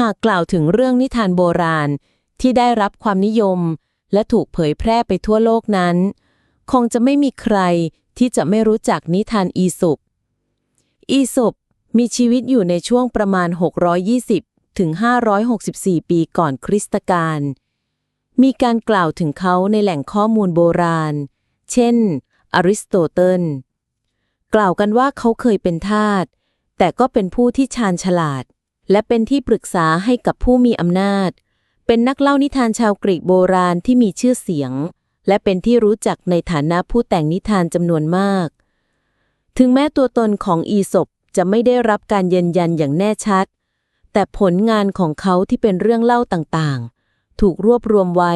หากกล่าวถึงเรื่องนิทานโบราณที่ได้รับความนิยม และถูกเผยแพร่ไปทั่วโลกนั้น คงจะไม่มีใครที่จะไม่รู้จักนิทานอีสุปอีสุปมีชีวิตอยู่ในช่วงประมาณ 620 ถึง 564 ปีก่อนคริสตกาล มีการกล่าวถึงเขาในแหล่งข้อมูลโบราณ เช่น อริสโตเติล กล่าวกันว่าเขาเคยเป็นทาส แต่ก็เป็นผู้ที่ชาญฉลาด และเป็นที่ปรึกษาให้กับผู้มีอำนาจ เป็นนักเล่านิทานชาวกรีกโบราณที่มีชื่อเสียง และเป็นที่รู้จักในฐานะผู้แต่งนิทานจำนวนมาก ถึงแม้ตัวตนของอีศปจะไม่ได้รับการยืนยันอย่างแน่ชัด แต่ผลงานของเขาที่เป็นเรื่องเล่าต่างๆ ถูกรวบรวมไว้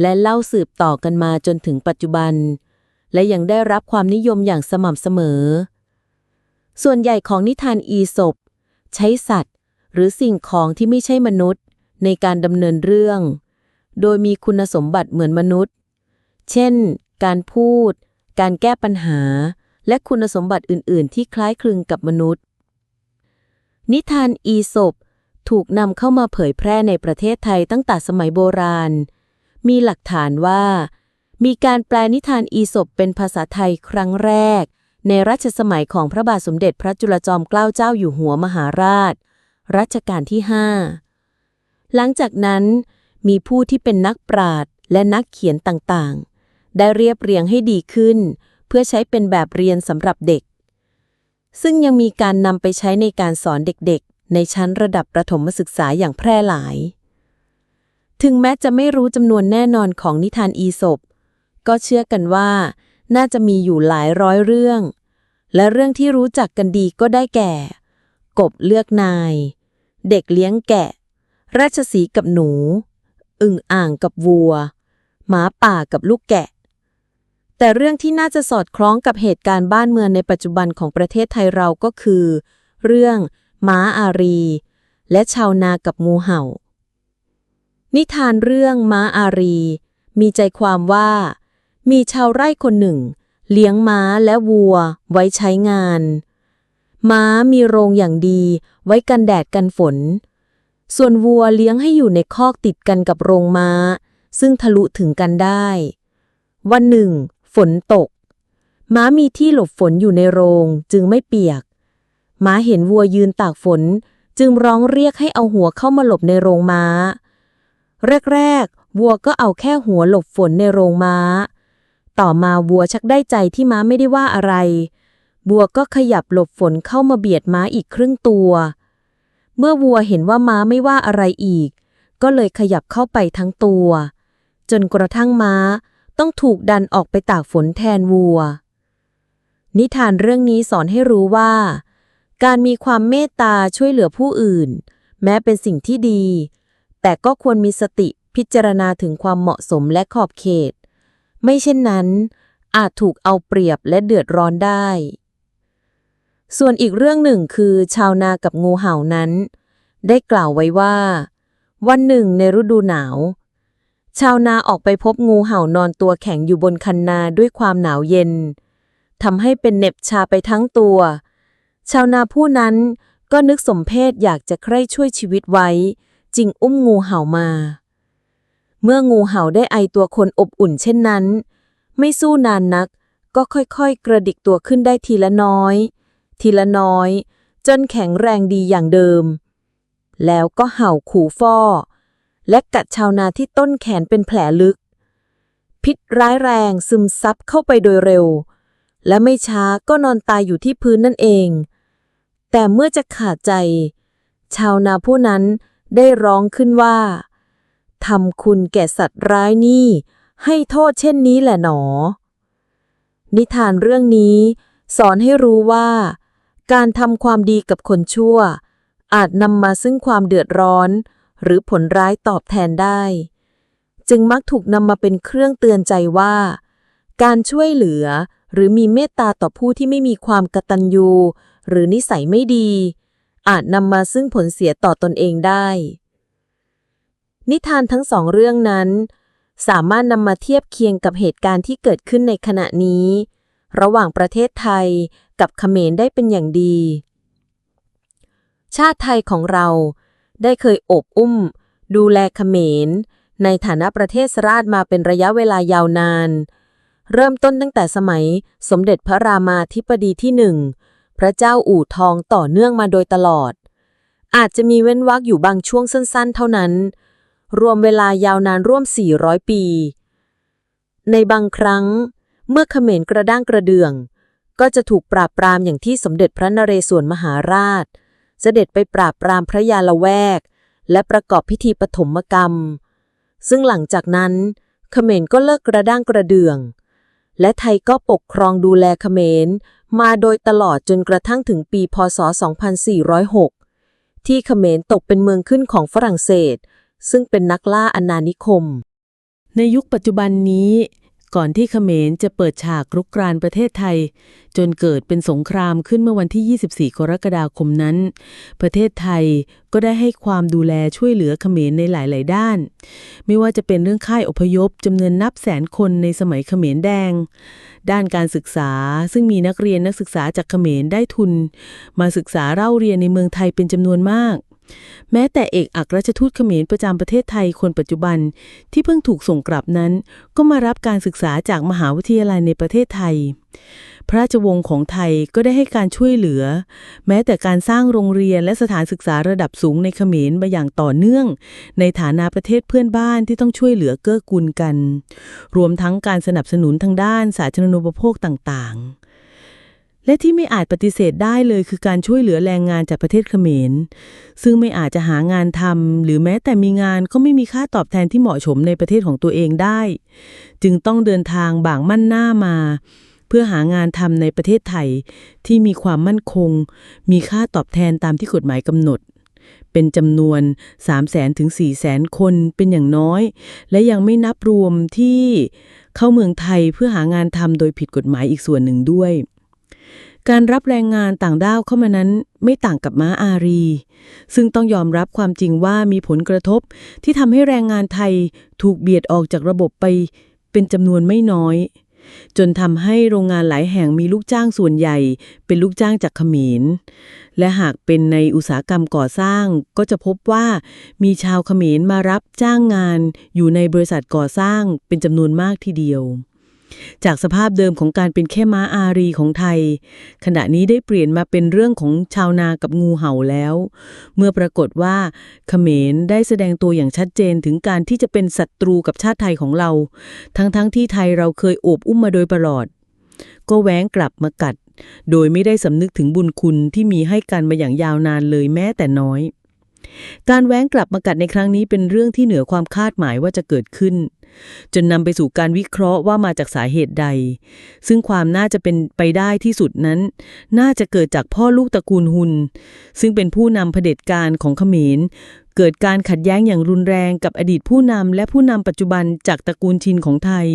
และเล่าสืบต่อกันมาจนถึงปัจจุบัน และยังได้รับความนิยมอย่างสม่ำเสมอ ส่วนใหญ่ของนิทานอีศปใช้สัตว หรือสิ่งของที่ไม่ใช่มนุษย์ในการดำเนินเรื่อง โดยมีคุณสมบัติเหมือนมนุษย์ เช่น การพูด การแก้ปัญหา และคุณสมบัติอื่น ๆ ที่คล้ายคลึงกับมนุษย์ นิทานอีศปถูกนำเข้ามาเผยแพร่ในประเทศไทยตั้งแต่สมัยโบราณ มีหลักฐานว่า มีการแปลนิทานอีศปเป็นภาษาไทยครั้งแรก ในรัชสมัยของพระบาทสมเด็จพระจุลจอมเกล้าเจ้าอยู่หัวมหาราช รัชกาลที่ 5 หลังจากนั้นมีผู้ที่เป็นนักปราชญ์และนักเขียนต่างๆ ได้เรียบเรียงให้ดีขึ้น เพื่อใช้เป็นแบบเรียนสำหรับเด็ก ซึ่งยังมีการนำไปใช้ในการสอนเด็กๆ ในชั้นระดับประถมศึกษาอย่างแพร่หลาย ถึงแม้จะไม่รู้จำนวนแน่นอนของนิทานอีศปก็เชื่อกันว่า น่าจะมีอยู่หลายร้อยเรื่อง และเรื่องที่รู้จักกันดีก็ได้แก่ กบเลือกนาย เด็กเลี้ยงแกะ ราชสีกับหนู อึ่งอ่างกับวัว หมาป่ากับลูกแกะ แต่เรื่องที่น่าจะสอดคล้องกับเหตุการณ์บ้านเมืองในปัจจุบันของประเทศไทยเราก็คือ เรื่องม้าอารี และชาวนากับงูเห่า นิทานเรื่องม้าอารี มีใจความว่า มีชาวไร่คนหนึ่ง เลี้ยงม้าและวัวไว้ใช้งาน ม้ามีโรงอย่างดี ไว้กันแดดกันฝน ส่วนวัวเลี้ยงให้อยู่ในคอกติดกันกับโรงม้า ซึ่งทะลุถึงกันได้ วันหนึ่ง ฝนตก ม้ามีที่หลบฝนอยู่ในโรงจึงไม่เปียก ม้าเห็นวัวยืนตากฝน จึงร้องเรียกให้เอาหัวเข้ามาหลบในโรงม้า แรกๆ วัวก็เอาแค่หัวหลบฝนในโรงม้า ต่อมาวัวชักได้ใจที่ม้าไม่ได้ว่าอะไร วัวก็ขยับหลบฝนเข้ามาเบียดม้าอีกครึ่งตัว เมื่อวัวเห็นว่าม้าไม่ว่าอะไรอีก ก็เลยขยับเข้าไปทั้งตัว จนกระทั่งม้าต้องถูกดันออกไปตากฝนแทนวัว นิทานเรื่องนี้สอนให้รู้ว่า การมีความเมตตาช่วยเหลือผู้อื่น แม้เป็นสิ่งที่ดี แต่ก็ควรมีสติพิจารณาถึงความเหมาะสมและขอบเขต ไม่เช่นนั้น อาจถูกเอาเปรียบและเดือดร้อนได้ ส่วนอีกเรื่องหนึ่งคือชาวนากับงูเห่านั้น ได้กล่าวไว้ว่า วันหนึ่งในฤดูหนาว ชาวนาออกไปพบงูเห่านอนตัวแข็งอยู่บนคันนาด้วยความหนาวเย็นทำให้เป็นเหน็บชาไปทั้งตัว ชาวนาผู้นั้นก็นึกสมเพศอยากจะใคร่ช่วยชีวิตไว้ จึงอุ้มงูเห่ามา เมื่องูเห่าได้ไอตัวคนอบอุ่นเช่นนั้น ไม่สู้นานนัก ก็ค่อยๆ กระดิกตัวขึ้นได้ทีละน้อย ทีละน้อย จนแข็งแรงดีอย่างเดิม แล้วก็เห่าขู่ฟ้อและกัดชาวนาที่ต้นแขนเป็นแผลลึก พิษร้ายแรงซึมซับเข้าไปโดยเร็ว และไม่ช้าก็นอนตายอยู่ที่พื้นนั่นเอง แต่เมื่อจะขาดใจ ชาวนาผู้นั้นได้ร้องขึ้นว่าทำคุณแก่สัตว์ร้ายนี่ให้โทษเช่นนี้แหละหนอ นิทานเรื่องนี้ สอนให้รู้ว่า การทำความดีกับคนชั่ว อาจนำมาซึ่งความเดือดร้อน หรือผลร้ายตอบแทนได้ จึงมักถูกนำมาเป็นเครื่องเตือนใจว่า การช่วยเหลือหรือมีเมตตาต่อผู้ที่ไม่มีความกตัญญู หรือนิสัยไม่ดี อาจนำมาซึ่งผลเสียต่อตนเองได้ นิทานทั้งสองเรื่องนั้น สามารถนำมาเทียบเคียงกับเหตุการณ์ที่เกิดขึ้นในขณะนี้ ระหว่างประเทศไทยกับเขมรได้เป็นอย่างดี ชาติไทยของเราได้เคยโอบอุ้ม ดูแลเขมร ในฐานะประเทศสราชมาเป็นระยะเวลายาวนาน เริ่มต้นตั้งแต่สมัยสมเด็จพระรามาธิบดีที่หนึ่งพระเจ้าอู่ทองต่อเนื่องมาโดยตลอด อาจจะมีเว้นวรรคอยู่บางช่วงสั้นๆ เท่านั้น รวมเวลายาวนานร่วม 400 ปี ในบางครั้ง เมื่อเขมรกระด้างกระเดือง ก็จะถูกปราบปรามอย่างที่สมเด็จพระนเรศวรมหาราช เสด็จไปปราบปรามพระยาละแวก และประกอบพิธีปฐมกรรม ซึ่งหลังจากนั้นเขมรก็เลิกกระด้างกระเดือง และไทยก็ปกครองดูแลเขมรมาโดยตลอดจนกระทั่งถึงปีพศ 2406 ที่เขมรตกเป็นเมืองขึ้นของฝรั่งเศส ซึ่งเป็นนักล่าอาณานิคม ในยุคปัจจุบันนี้ ก่อนที่เขมรจะเปิดฉากรุกรานประเทศไทย จนเกิดเป็นสงครามขึ้นเมื่อวันที่ 24 กรกฎาคมนั้น ประเทศไทยก็ได้ให้ความดูแลช่วยเหลือเขมรในหลาย ๆ ด้าน ไม่ว่าจะเป็นเรื่องค่ายอพยพจำนวนนับแสนคนในสมัยเขมรแดง ด้านการศึกษาซึ่งมีนักเรียนนักศึกษาจากเขมรได้ทุน มาศึกษาเล่าเรียนในเมืองไทยเป็นจำนวนมาก แม้แต่เอกอัครราชทูตเขมรประจำประเทศไทยคนปัจจุบันที่เพิ่งถูกส่งกลับนั้น ก็มารับการศึกษาจากมหาวิทยาลัยในประเทศไทย พระราชวงศ์ของไทยก็ได้ให้การช่วยเหลือ แม้แต่การสร้างโรงเรียนและสถานศึกษาระดับสูงในเขมรมาอย่างต่อเนื่อง ในฐานะประเทศเพื่อนบ้านที่ต้องช่วยเหลือเกื้อกูลกัน รวมทั้งการสนับสนุนทางด้านสาธารณูปโภคต่างๆ และที่ไม่อาจปฏิเสธได้เลยคือการช่วยเหลือแรงงานจากประเทศเขมร ซึ่งไม่อาจจะหางานทำหรือแม้แต่มีงานก็ไม่มีค่าตอบแทนที่เหมาะสมในประเทศของตัวเองได้ จึงต้องเดินทางบ่างมั่นหน้ามา เพื่อหางานทำในประเทศไทย ที่มีความมั่นคง มีค่าตอบแทนตามที่กฎหมายกำหนด เป็นจำนวน 3 0 0แสนถึง 4 0 0แสนคนเป็นอย่างน้อย และยังไม่นับรวมที่เข้าเมืองไทยเพื่อหางานทำโดยผิดกฎหมายอีกส่วนหนึ่งด้วย การรับแรงงานต่างด้าวเข้ามานั้นไม่ต่างกับม้าอารี ซึ่งต้องยอมรับความจริงว่ามีผลกระทบที่ทำให้แรงงานไทยถูกเบียดออกจากระบบไปเป็นจำนวนไม่น้อย จนทำให้โรงงานหลายแห่งมีลูกจ้างส่วนใหญ่ เป็นลูกจ้างจากเขมร และหากเป็นในอุตสาหกรรมก่อสร้างก็จะพบว่ามีชาวเขมรมารับจ้างงานอยู่ในบริษัทก่อสร้างเป็นจำนวนมากทีเดียว จากสภาพเดิมของการเป็นแค่ม้าอารีของไทย ขณะนี้ได้เปลี่ยนมาเป็นเรื่องของชาวนากับงูเห่าแล้ว เมื่อปรากฏว่าเขมรได้แสดงตัวอย่างชัดเจนถึงการที่จะเป็นศัตรูกับชาติไทยของเรา ทั้งๆทที่ไทยเราเคยโอบอุ้มมาโดยตลอด ก็แหวงกลับมากัด โดยไม่ได้สำนึกถึงบุญคุณที่มีให้กันมาอย่างยาวนานเลยแม้แต่น้อยการแหวงกลับมากัดในครั้งนี้เป็นเรื่องที่เหนือความคาดหมายว่าจะเกิดขึ้น จนนำไปสู่การวิเคราะห์ว่ามาจากสาเหตุใด ซึ่งความน่าจะเป็นไปได้ที่สุดนั้น น่าจะเกิดจากพ่อลูกตระกูลหุน ซึ่งเป็นผู้นำเผด็จการของเขมร เกิดการขัดแย้งอย่างรุนแรงกับอดีตผู้นำและผู้นำปัจจุบันจากตระกูลชินของไทย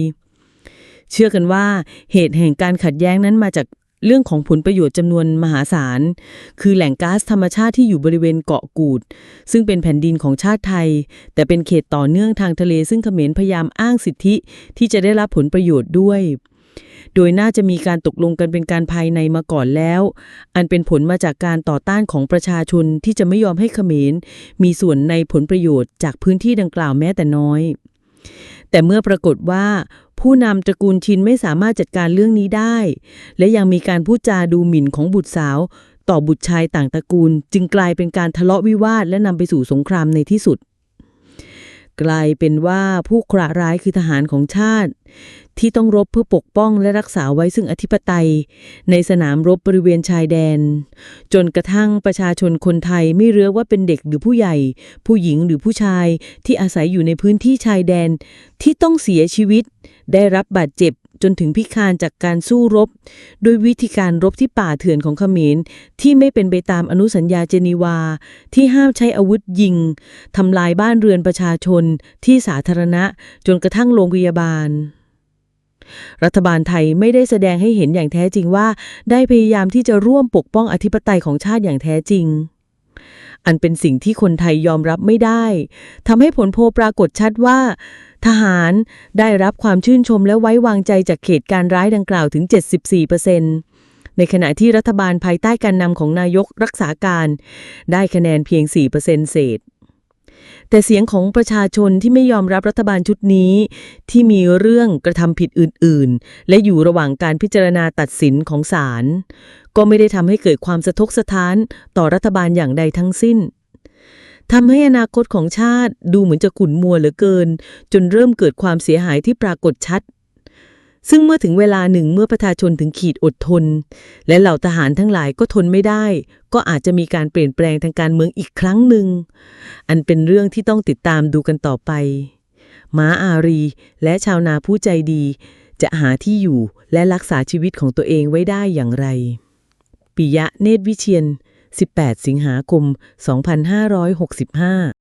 เชื่อกันว่าเหตุแห่งการขัดแย้งนั้นมาจาก เรื่องของผลประโยชน์จำนวนมหาศาล คือแหล่งก๊าซธรรมชาติที่อยู่บริเวณเกาะกูด ซึ่งเป็นแผ่นดินของชาติไทย แต่เป็นเขตต่อเนื่องทางทะเล ซึ่งเขมรพยายามอ้างสิทธิที่จะได้รับผลประโยชน์ด้วย โดยน่าจะมีการตกลงกันเป็นการภายในมาก่อนแล้ว อันเป็นผลมาจากการต่อต้านของประชาชนที่จะไม่ยอมให้เขมร มีส่วนในผลประโยชน์จากพื้นที่ดังกล่าวแม้แต่น้อยแต่เมื่อปรากฏว่า ผู้นำตระกูลชินไม่สามารถจัดการเรื่องนี้ได้ และยังมีการพูดจาดูหมิ่นของบุตรสาว ต่อบุตรชายต่างตระกูล จึงกลายเป็นการทะเลาะวิวาทและนำไปสู่สงครามในที่สุด กลายเป็นว่าผู้กระร้ายคือทหารของชาติ ที่ต้องรบเพื่อปกป้องและรักษาไว้ซึ่งอธิปไตย ในสนามรบบริเวณชายแดน จนกระทั่งประชาชนคนไทยไม่เรือว่าเป็นเด็กหรือผู้ใหญ่ ผู้หญิงหรือผู้ชายที่อาศัยอยู่ในพื้นที่ชายแดน ที่ต้องเสียชีวิต ได้รับบาดเจ็บ จนถึงพิการจากการสู้รบโดยวิธีการรบที่ป่าเถื่อนของเขมร ที่ไม่เป็นไปตามอนุสัญญาเจนีวา ที่ห้ามใช้อาวุธยิงทำลายบ้านเรือนประชาชนที่สาธารณะ จนกระทั่งโรงพยาบาลรัฐบาลไทยไม่ได้แสดงให้เห็นอย่างแท้จริงว่า ได้พยายามที่จะร่วมปกป้องอธิปไตยของชาติอย่างแท้จริง อันเป็นสิ่งที่คนไทยยอมรับไม่ได้ทำให้ผลโพลปรากฏชัดว่า ทหารได้รับความชื่นชมและไว้วางใจจากเขตการร้ายดังกล่าวถึง 74%ในในขณะที่รัฐบาลภายใต้การนำของนายกรักษาการ ได้คะแนนเพียง 4%เศษแต่เสียงของประชาชนที่ไม่ยอมรับรัฐบาลชุดนี้ ที่มีเรื่องกระทำผิดอื่น ๆ และอยู่ระหว่างการพิจารณาตัดสินของศาลก็ไม่ได้ทำให้เกิดความสะทกสะท้านต่อรัฐบาลอย่างใดทั้งสิ้น ทำให้อนาคตของชาติดูเหมือนจะขุ่นมัวเหลือเกิน จนเริ่มเกิดความเสียหายที่ปรากฏชัด ซึ่งเมื่อถึงเวลาหนึ่งเมื่อประชาชนถึงขีดอดทน และเหล่าทหารทั้งหลายก็ทนไม่ได้ ก็อาจจะมีการเปลี่ยนแปลงทางการเมืองอีกครั้งหนึ่ง อันเป็นเรื่องที่ต้องติดตามดูกันต่อไป ม้าอารี และชาวนาผู้ใจดี จะหาที่อยู่และรักษาชีวิตของตัวเองไว้ได้อย่างไรปิยะเนตรวิเชียน 18 สิงหาคม 2565